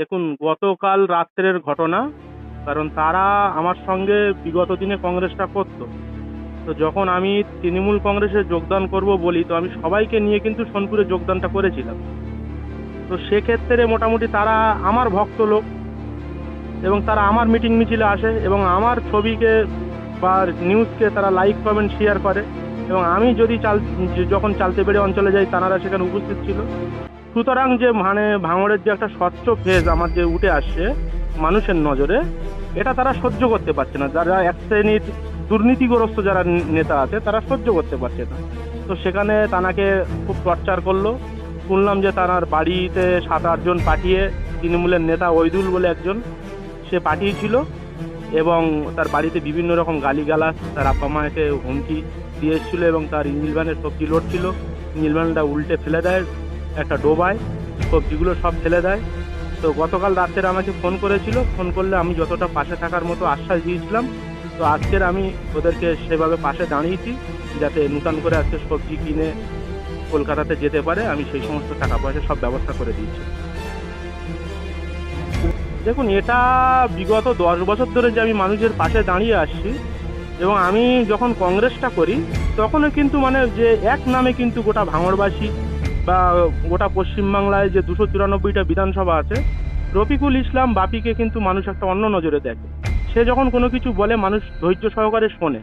দেখুন, গতকাল রাত্রের ঘটনা, কারণ তারা আমার সঙ্গে বিগত দিনে কংগ্রেসটা করতো। তো যখন আমি তৃণমূল কংগ্রেসে যোগদান করব বলি, তো আমি সবাইকে নিয়ে কিন্তু সোনপুরে যোগদানটা করেছিলাম। তো সেক্ষেত্রে মোটামুটি তারা আমার ভক্ত লোক এবং তারা আমার মিটিং মিছিলে আসে এবং আমার ছবিকে বা নিউজকে তারা লাইক, কমেন্ট, শেয়ার করে এবং আমি যদি চাল, যখন চালতে পেরে অঞ্চলে যাই, তারা সেখানে উপস্থিত ছিল। সুতরাং যে মানে ভাঙড়ের যে একটা স্বচ্ছ ফেজ আমার যে উঠে আসছে মানুষের নজরে, এটা তারা সহ্য করতে পারছে না। যারা এক শ্রেণির দুর্নীতিগ্রস্ত যারা নেতা আছে, তারা সহ্য করতে পারছে না। তো সেখানে তানাকে খুব টর্চার করল। শুনলাম যে তার বাড়িতে সাত আটজন পাঠিয়ে তৃণমূলের নেতা ওইদুল বলে একজন, সে পাঠিয়েছিল এবং তার বাড়িতে বিভিন্ন রকম গালিগালাজ, তার আব্বা মাকে হুমকি দিয়ে এসেছিল এবং তার ইঞ্জিল ভ্যানের সবজি লোড ছিল ইঞ্জিল ভ্যানটা উল্টে ফেলে দেয়। একটা ডোবায় সবজিগুলো সব ফেলে দেয়। তো গতকাল রাত্রে আমাকে ফোন করেছিল, ফোন করলে আমি যতটা পাশে থাকার মতো আশ্বাস দিয়েছিলাম। তো আজকের আমি ওদেরকে সেভাবে পাশে দাঁড়িয়েছি, যাতে নূতন করে আজকে সবজি কিনে কলকাতাতে যেতে পারে। আমি সেই সমস্ত টাকা পয়সা সব ব্যবস্থা করে দিয়েছি। দেখুন, এটা বিগত দশ বছর ধরে যে আমি মানুষের পাশে দাঁড়িয়ে আসছি, এবং আমি যখন কংগ্রেসটা করি, তখনও কিন্তু মানে যে এক নামে কিন্তু গোটা ভাঙড়বাসী বা গোটা পশ্চিমবাংলায় যে দুশো চুরানব্বইটা বিধানসভা আছে, রফিকুল ইসলাম বাপিকে কিন্তু মানুষ একটা অন্য নজরে দেখে। সে যখন কোনো কিছু বলে, মানুষ ধৈর্য সহকারে শোনে।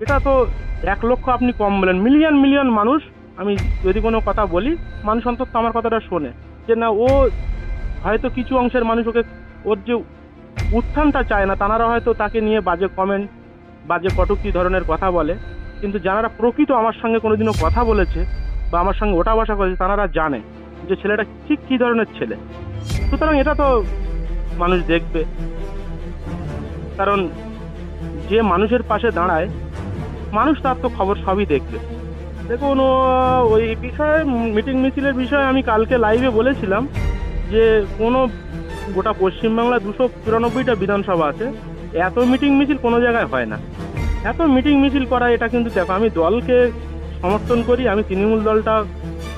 এটা তো এক লক্ষ আপনি কম বলেন, মিলিয়ন মিলিয়ন মানুষ, আমি যদি কোনো কথা বলি, মানুষ অন্তত আমার কথাটা শোনে। যে না, ও হয়তো কিছু অংশের মানুষ ওকে, ওর যে উত্থানটা চায় না, তারা হয়তো তাকে নিয়ে বাজে কমেন্ট বাজে কটুক্তি ধরনের কথা বলে। কিন্তু যারা প্রকৃত আমার সঙ্গে কোনোদিনও কথা বলেছে বা আমার সঙ্গে ওঠা বসা করেছে, তারা জানে যে ছেলেটা ঠিক কী ধরনের ছেলে। সুতরাং এটা তো মানুষ দেখবে। কারণ যে মানুষের পাশে দাঁড়ায়, মানুষ তার তো খবর সবই দেখবে। দেখুন ওই বিষয়ে, মিটিং মিছিলের বিষয়ে আমি কালকে লাইভে বলেছিলাম যে কোনো গোটা পশ্চিমবাংলা দুশো চুরানব্বইটা বিধানসভা আছে, এত মিটিং মিছিল কোনো জায়গায় হয় না। এত মিটিং মিছিল করা এটা কিন্তু দেখো, আমি দলকে সমর্থন করি, আমি তৃণমূল দলটা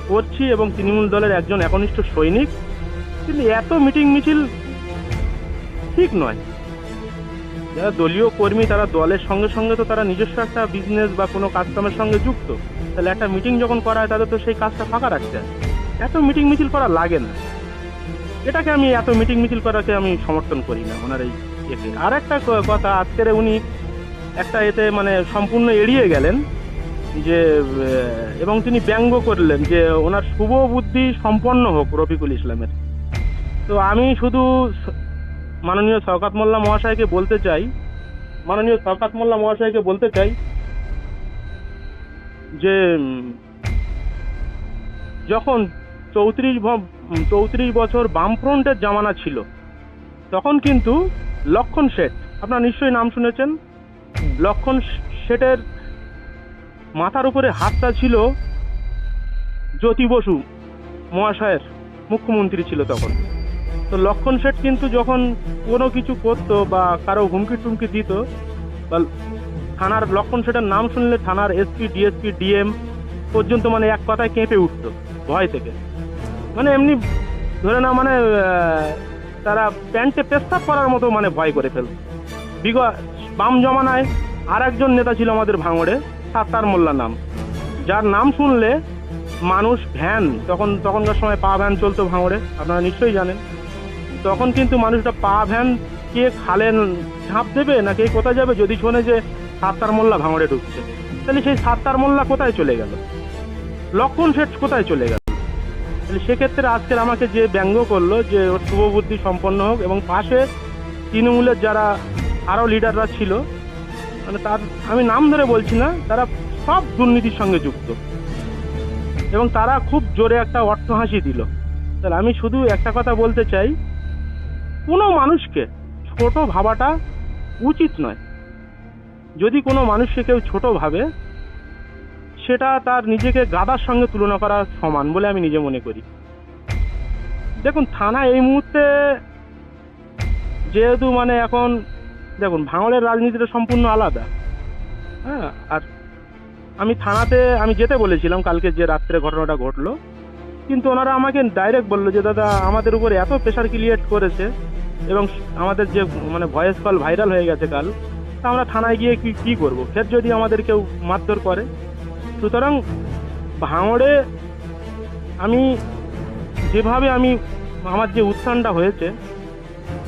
করছি এবং তৃণমূল দলের একজন একনিষ্ঠ সৈনিক। কিন্তু এত মিটিং মিছিল ঠিক নয়। যারা দলীয় কর্মী, তারা দলের সঙ্গে সঙ্গে তো তারা নিজস্ব একটা বিজনেস বা কোনো কাজকামের সঙ্গে যুক্ত। তাহলে একটা মিটিং যখন করা হয়, তাদের তো সেই কাজটা ফাঁকা রাখতে হয়। এত মিটিং মিছিল করা লাগে না। এটাকে আমি এত মিটিং মিছিল করাকে আমি সমর্থন করি না ওনার এই আর একটা কথা, আজকের উনি একটা এতে মানে সম্পূর্ণ এড়িয়ে গেলেন। যে এবং তিনি ব্যঙ্গ করলেন যে ওনার শুভ বুদ্ধি সম্পন্ন হোক রফিকুল ইসলামের। তো আমি শুধু মাননীয় শওকাত মোল্লা মহাশয়কে বলতে চাই, মাননীয় শওকাত মোল্লা মহাশয়কে বলতে চাই যে যখন চৌত্রিশ চৌত্রিশ বছর বামফ্রন্টের জামানা ছিল, তখন কিন্তু লক্ষণ শেঠ, আপনার নিশ্চয়ই নাম শুনেছেন, লক্ষণ শেঠের মাথার উপরে হাতটা ছিল জ্যোতি বসু, মহাশয়ের মুখ্যমন্ত্রী ছিল তখন। তো লক্ষণ শেঠ কিন্তু যখন কোনো কিছু করতো বা কারও হুমকি টুমকি দিত, বা থানার লক্ষণ শেঠের নাম শুনলে থানার এসপি, ডিএসপি, ডিএম পর্যন্ত মানে এক কথায় কেঁপে উঠতো ভয় থেকে। মানে এমনি ধরে না মানে তারা প্যান্টে পেস্তাব করার মতো মানে ভয় করে ফেলত। বিগ বাম জমানায় আর একজন নেতা ছিল আমাদের ভাঙড়ে সাত্তার মোল্লা নাম। যার নাম শুনলে মানুষ ভ্যান, তখন তখনকার সময় পা ভ্যান চলতো ভাঙড়ে, আপনারা নিশ্চয়ই জানেন। তখন কিন্তু মানুষটা পা ভ্যান কে খালেন ঝাঁপ দেবে না কে কোথায় যাবে যদি শোনে যে সাত্তার মোল্লা ভাঙড়ে ঢুকছে? তাহলে সেই সাত্তার মোল্লা কোথায় চলে গেল? লক্ষণ শেঠ কোথায় চলে গেল? তাহলে সেক্ষেত্রে আজকের আমাকে যে ব্যঙ্গ করল যে ওর শুভবুদ্ধি সম্পন্ন হোক এবং পাশে তৃণমূলের যারা আরও লিডাররা ছিল মানে তার, আমি নাম ধরে বলছি না, তারা সব দুর্নীতির সঙ্গে যুক্ত। এবং তারা খুব জোরে একটা অর্থ হাসি দিল। তাহলে আমি শুধু একটা কথা বলতে চাই, কোনো মানুষকে ছোট ভাবাটা উচিত নয়। যদি কোনো মানুষকে কেউ ছোট ভাবে, সেটা তার নিজেকে গাদার সঙ্গে তুলনা করা সমান বলে আমি নিজে মনে করি। দেখুন থানা এই মুহূর্তে যেহেতু মানে এখন দেখুন, ভাঙড়ের রাজনীতিটা সম্পূর্ণ আলাদা। হ্যাঁ আর আমি থানাতে, আমি যেতে বলেছিলাম কালকে যে রাত্রে ঘটনাটা ঘটলো, কিন্তু ওনারা আমাকে ডাইরেক্ট বলল যে, দাদা, আমাদের উপর এত প্রেশার ক্রিয়েট করেছে এবং আমাদের যে মানে ভয়েস কল ভাইরাল হয়ে গেছে কাল, তা আমরা থানায় গিয়ে কি, কী করব? ফের যদি আমাদের কেউ মারধর করে। সুতরাং ভাঙড়ে আমি, যেভাবে আমি, আমার যে উত্থানটা হয়েছে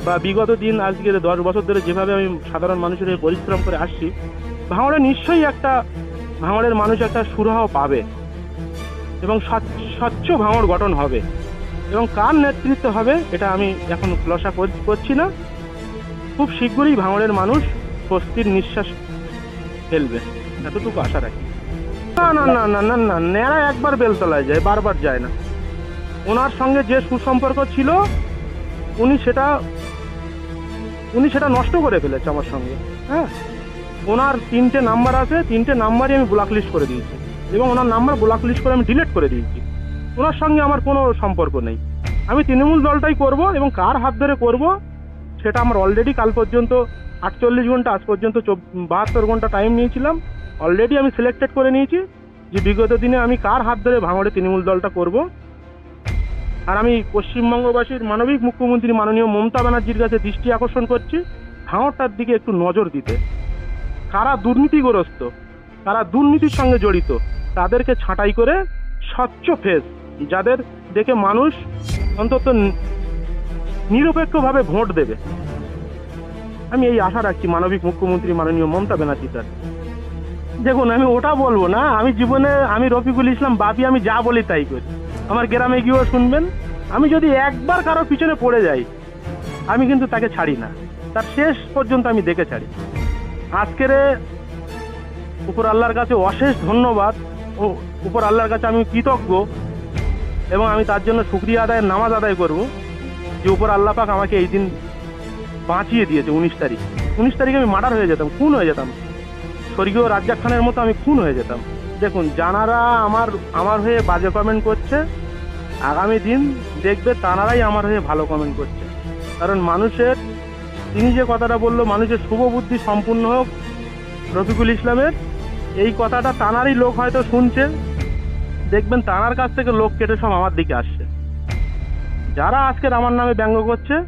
বা বিগত দিন আজকে দশ বছর ধরে যেভাবে আমি সাধারণ মানুষের হয়ে পরিশ্রম করে আসছি, ভাঙড়ে নিশ্চয়ই একটা, ভাঙড়ের মানুষ একটা সুরাহ পাবে এবং স্বচ্ছ- ভাঙড় গঠন হবে। এবং কার নেতৃত্ব হবে, এটা আমি এখন খুলাসা কর- করছি না। খুব শীঘ্রই ভাঙড়ের মানুষ স্বস্তির নিঃশ্বাস ফেলবে। এতটুকু আশা রাখি। না না না না না না ন্যাড়া একবার বেলতলায় যায়, বারবার যায় না। ওনার সঙ্গে যে সুসম্পর্ক ছিল, উনি সেটা উনি সেটা নষ্ট করে ফেলেছে আমার সঙ্গে হ্যাঁ? ওনার তিনটে নাম্বার আছে, তিনটে নাম্বারই আমি ব্লক লিস্ট করে দিয়েছি এবং ওনার নাম্বার ব্লক লিস্ট করে আমি ডিলিট করে দিয়েছি। ওনার সঙ্গে আমার কোনো সম্পর্ক নেই। আমি তৃণমূল দলটাই করব এবং কার হাত ধরে করব সেটা আমার অলরেডি কাল পর্যন্ত আটচল্লিশ ঘণ্টা, আজ পর্যন্ত বাহাত্তর ঘণ্টা টাইম নিয়েছিলাম। অলরেডি আমি সিলেক্টেড করে নিয়েছি যে বিগত দিনে আমি কার হাত ধরে ভাঙড়ে তৃণমূল দলটা করব আর আমি পশ্চিমবঙ্গবাসীর মানবিক মুখ্যমন্ত্রী মাননীয় মমতা ব্যানার্জির কাছে দৃষ্টি আকর্ষণ করছি ভাঙড়টার দিকে একটু নজর দিতে। কারা দুর্নীতিগ্রস্ত, কারা দুর্নীতির সঙ্গে জড়িত, তাদেরকে ছাঁটাই করে স্বচ্ছ ফেস, যাদের দেখে মানুষ অন্তত নিরপেক্ষভাবে ভোট দেবে। আমি এই আশা রাখছি মানবিক মুখ্যমন্ত্রী মাননীয় মমতা ব্যানার্জির কাছে। দেখুন, আমি ওটা বলব না, আমি জীবনে, আমি রফিকুল ইসলাম বাপি, আমি যা বলি তাই করি। আমার গ্রামে গিয়েও শুনবেন, আমি যদি একবার কারও পিছনে পড়ে যাই, আমি কিন্তু তাকে ছাড়ি না। তার শেষ পর্যন্ত আমি দেখে ছাড়ি। আজকের উপর আল্লাহর কাছে অশেষ ধন্যবাদ ও উপর আল্লাহর কাছে আমি কৃতজ্ঞ এবং আমি তার জন্য শুক্রিয়া আদায়ের নামাজ আদায় করব যে উপর আল্লাহ পাক আমাকে এই দিন বাঁচিয়ে দিয়েছে উনিশ তারিখ। উনিশ তারিখে আমি মার্ডার হয়ে যেতাম, খুন হয়ে যেতাম। স্বর্গীয় রাজ্জাক খানের মতো আমি খুন হয়ে যেতাম। দেখুন যারা আমার আমার হয়ে বাজে কমেন্ট করছে। আগামী দিন দেখবে তারাই আমার হয়ে ভালো কমেন্ট করছে। কারণ মানুষের, তিনি যে কথাটা বলল, মানুষের শুভ বুদ্ধি সম্পূর্ণ হোক, রফিকুল ইসলামের, এই কথাটা তানারই লোক হয়তো শুনছে। দেখবেন তানার কাছ থেকে লোক কেটে সব আমার দিকে আসছে। যারা আজকের আমার নামে ব্যঙ্গ করছে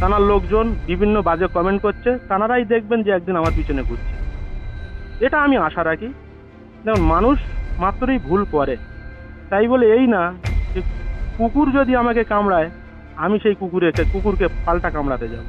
তানার লোকজন বিভিন্ন বাজে কমেন্ট করছে তানারাই দেখবেন যে একদিন আমার পিছনে ঘুরছে। এটা আমি আশা রাখি। দেখুন মানুষ মাত্রই ভুল করে। তাই বলে এই না যে কুকুর যদি আমাকে কামড়ায়, আমি সেই কুকুরে কুকুরকে পাল্টা কামড়াতে যাব।